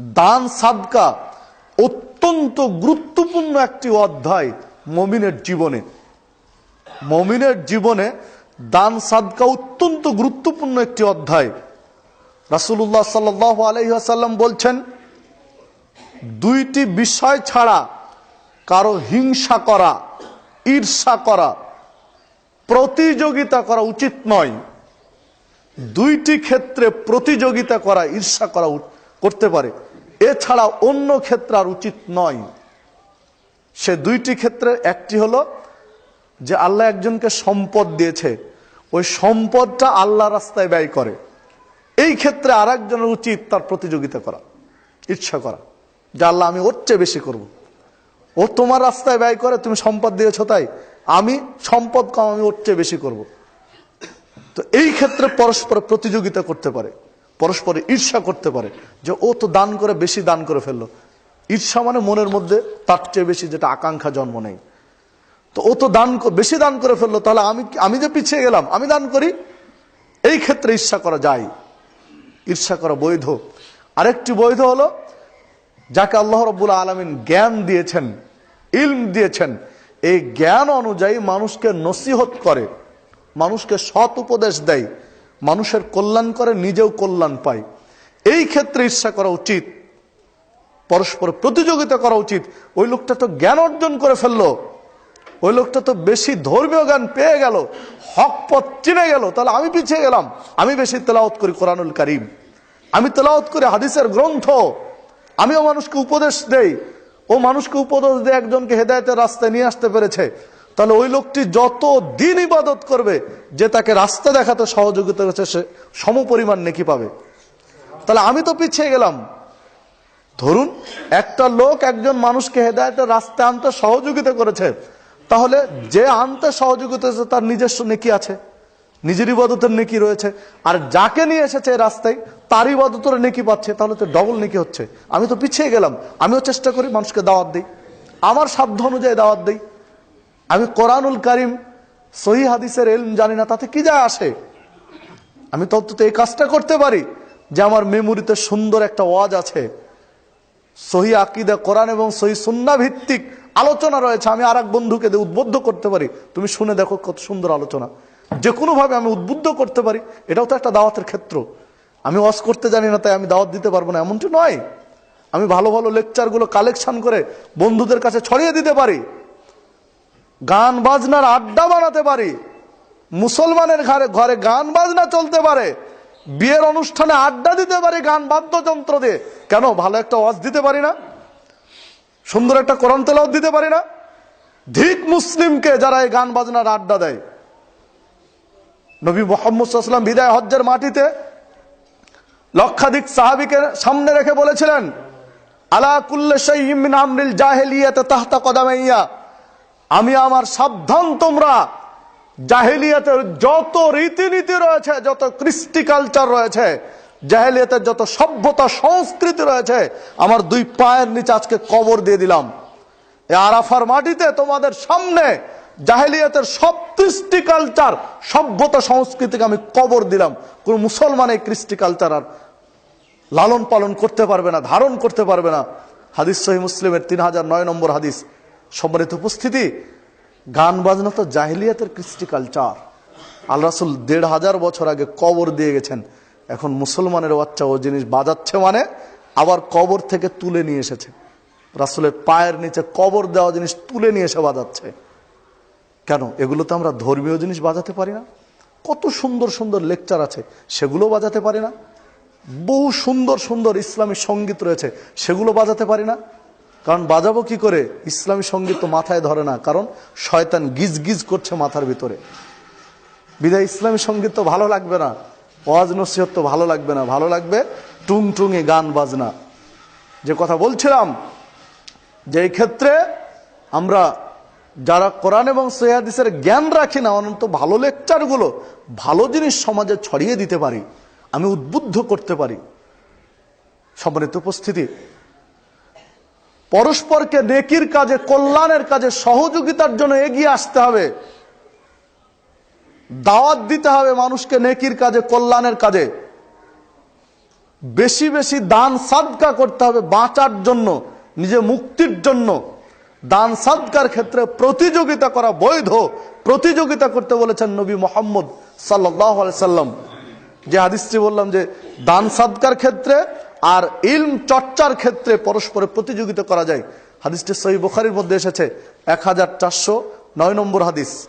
দান সাদকা অত্যন্ত গুরুত্বপূর্ণ একটি অধ্যায় মমিনের জীবনে। মমিনের জীবনে দান সাদকা অত্যন্ত গুরুত্বপূর্ণ একটি অধ্যায়। রাসুল্লাহ সাল্লাহ আলহিহাসাল্লাম বলছেন, দুইটি বিষয় ছাড়া কারও হিংসা করা, ঈর্ষা করা, প্রতিযোগিতা করা উচিত নয়। দুইটি ক্ষেত্রে প্রতিযোগিতা করা, ঈর্ষা করা করতে পারে। এছাড়া অন্য ক্ষেত্রে আর উচিত নয়। সে দুইটি ক্ষেত্রে একটি হলো যে আল্লাহ একজনকে সম্পদ দিয়েছে। ওই সম্পদটা আল্লাহ রাস্তায় ব্যয় করে। এই ক্ষেত্রে আর একজনের উচিত তার প্রতিযোগিতা করা, ইচ্ছা করা, যে আল্লাহ আমি ওর চেয়ে বেশি করব। ও তোমার রাস্তায় ব্যয় করে, তুমি সম্পদ দিয়েছ তাই। আমি সম্পদ কম, আমি ওর চেয়ে বেশি করব। তো এই ক্ষেত্রে পরস্পর প্রতিযোগিতা করতে পারে। পরস্পরে ঈর্ষা করতে পারে যে ও তো দান করে, বেশি দান করে ফেলল। ঈর্ষা মানে মনের মধ্যে তার চেয়ে বেশি যেটা আকাঙ্ক্ষা জন্ম নেই। তো ও তো দান বেশি দান করে ফেলল, তাহলে আমি আমি যে পিছিয়ে গেলাম, আমি দান করি? এই ক্ষেত্রে ঈর্ষা করা যায়। ঈর্ষা করা বৈধ। আরেকটি বৈধ হলো, যাকে আল্লাহ রব্বুল আলমিন জ্ঞান দিয়েছেন, ইলম দিয়েছেন, এই জ্ঞান অনুযায়ী মানুষকে নসিহত করে, মানুষকে সৎ উপদেশ দেয়। মানুষের কল্যাণ করে, নিজেও কল্যাণ পায়। এই ক্ষেত্রে ঈর্ষা করা উচিত, পরস্পর প্রতিযোগিতা করা উচিত। ওই লোকটা তো জ্ঞান অর্জন করে ফেলল। ওই লোকটা তো বেশি ধর্মীয় জ্ঞান পেয়ে গেল, হক পথ চিনে গেল। তাহলে আমি পিছিয়ে গেলাম। আমি বেশি তেলাওত করি কোরআনুল করিম। আমি তেলাওত করি হাদিসের গ্রন্থ। আমিও মানুষকে উপদেশ দেই। ও মানুষকে উপদেশ দিয়ে একজনকে হেদায়তের রাস্তায় নিয়ে আসতে পেরেছে। তাহলে ওই লোকটি যত দিন ইবাদত করবে, যে তাকে রাস্তা দেখাতে সহযোগিতা করেছে, সে সমপরিমাণ নেকি পাবে। তাহলে আমি তো পিছিয়ে গেলাম। ধরুন, একটা লোক একজন মানুষকে হেদায়তের রাস্তায় আনতে সহযোগিতা করেছে, তাহলে যে আনতে সহযোগিতা করেছে, তার নিজস্ব নেকি আছে, নিজের ইবাদতের নেকি রয়েছে, আর যাকে নিয়ে এসেছে রাস্তায়, তার ইবাদতের নেকি পাচ্ছে, তাহলে তো ডবল নেকি হচ্ছে। আমি তো পিছিয়ে গেলাম, আমিও চেষ্টা করি মানুষকে দাওয়াত দিই। আমার সাধ্য অনুযায়ী দাওয়াত দিই। আমি কোরআনুল কারিম সহি হাদিসের এলম জানি না, তাতে কি যা আসে? আমি তো এই কাজটা করতে পারি যে আমার মেমোরিতে সুন্দর একটা ওয়াজ আছে। সহি আকিদা কোরআন এবং সহি সুন্না ভিত্তিক আলোচনা রয়েছে, আমি আর বন্ধুকে দিয়ে উদ্বুদ্ধ করতে পারি। তুমি শুনে দেখো কত সুন্দর আলোচনা। যে কোনোভাবে আমি উদ্বুদ্ধ করতে পারি, এটাও তো একটা দাওয়াতের ক্ষেত্র। আমি ওয়াজ করতে জানি না, তাই আমি দাওয়াত দিতে পারব না, এমনটি নয়। আমি ভালো ভালো লেকচারগুলো কালেকশন করে বন্ধুদের কাছে ছড়িয়ে দিতে পারি। গান বাজনার আড্ডা বানাতে পারি। মুসলমানের ঘরে ঘরে গান বাজনা চলতে পারে। বিয়ের অনুষ্ঠানে আড্ডা দিতে পারি গান বাদ্যযন্ত্র দিয়ে। কেন? ভালো একটা ওয়াজ দিতে পারি না। সুন্দর একটা কোরআন তেলাও দিতে পারি না। ধিক মুসলিমকে যারা এই গান বাজনার আড্ডা দেয়। নবী মোহাম্মদ সাল্লাম বিদায় হজ্জের মাটিতে লক্ষাধিক সাহাবিকে সামনে রেখে বলেছিলেন, আলা কুল্লে শাইইন আমরিল জাহেলিয়াতে তাহতা কদামাইয়া। আমি আমার সাবধান তোমরা। জাহেলিয়াতের যত রীতিনীতি রয়েছে, যত কৃষ্টি কালচার রয়েছে, জাহেলিয়াতের যত সভ্যতা সংস্কৃতি রয়েছে, আমার দুই পায়ের নিচে আজকে কবর দিয়ে দিলাম। এ আরাফার মাটিতে তোমাদের সামনে জাহেলিয়াতের সব কৃষ্টি কালচার সভ্যতা সংস্কৃতিকে আমি কবর দিলাম। কোন মুসলমান এই কালচার আর লালন পালন করতে পারবে না, ধারণ করতে পারবে না। হাদিস সহি মুসলিমের তিন হাজার নয় নম্বর হাদিস। সম্মানিত উপস্থিতি, গান বাজনা তো জাহিলিয়াতের কৃষ্টি কালচার আল্লাহ রাসুল দেড় হাজার বছর আগে কবর দিয়ে গেছেন। এখন মুসলমানের বাচ্চা ও জিনিস বাজাচ্ছে মানে আবার কবর থেকে তুলে নিয়ে এসেছে। রাসুলের পায়ের নিচে কবর দেওয়া জিনিস তুলে নিয়ে এসে বাজাচ্ছে। কেন? এগুলো তো আমরা ধর্মীয় জিনিস বাজাতে পারি না। কত সুন্দর সুন্দর লেকচার আছে সেগুলো বাজাতে পারি না। বহু সুন্দর সুন্দর ইসলামী সংগীত রয়েছে, সেগুলো বাজাতে পারি না। কারণ বাজাবো কি করে? ইসলামী সংগীত তো মাথায় ধরে না, কারণ শয়তান গিজ গিজ করছে মাথার ভিতরে। বিদায়, ইসলামী সংগীত তো ভালো লাগবে না, ওয়াজ নসিহত তো ভালো লাগবে না, ভালো লাগবে টুং টুঙে গান বাজনা। যে কথা বলছিলাম, যে এই ক্ষেত্রে আমরা যারা কোরআন এবং সৈয়াদিসের জ্ঞান রাখি না অনন্ত ভালো লেকচারগুলো, ভালো জিনিস সমাজে ছড়িয়ে দিতে পারি, আমি উদ্বুদ্ধ করতে পারি। সম্মানিত উপস্থিতি পরস্পরকে নেকির কাজে, কল্যাণের কাজে, সহযোগিতার জন্য এগিয়ে আসতে হবে। দাওয়াত দিতে হবে মানুষকে নেকির কাজে, কল্যাণের কাজে। বেশি বেশি দান সাদকা করতে হবে বাঁচার জন্য, নিজে মুক্তির জন্য। দান সাদকার ক্ষেত্রে প্রতিযোগিতা করা বৈধ। প্রতিযোগিতা করতে বলেছেন নবী মোহাম্মদ সাল্লাহ সাল্লাম। যে হাদিসটি বললাম যে, দান সাদকার ক্ষেত্রে আর ইলম চর্চার ক্ষেত্রে পরস্পরে প্রতিযোগিতা করা যায়। হাদিসটি সহি বুখারির মধ্যে এসেছে। এক হাজার চারশো নয় নম্বর হাদিস।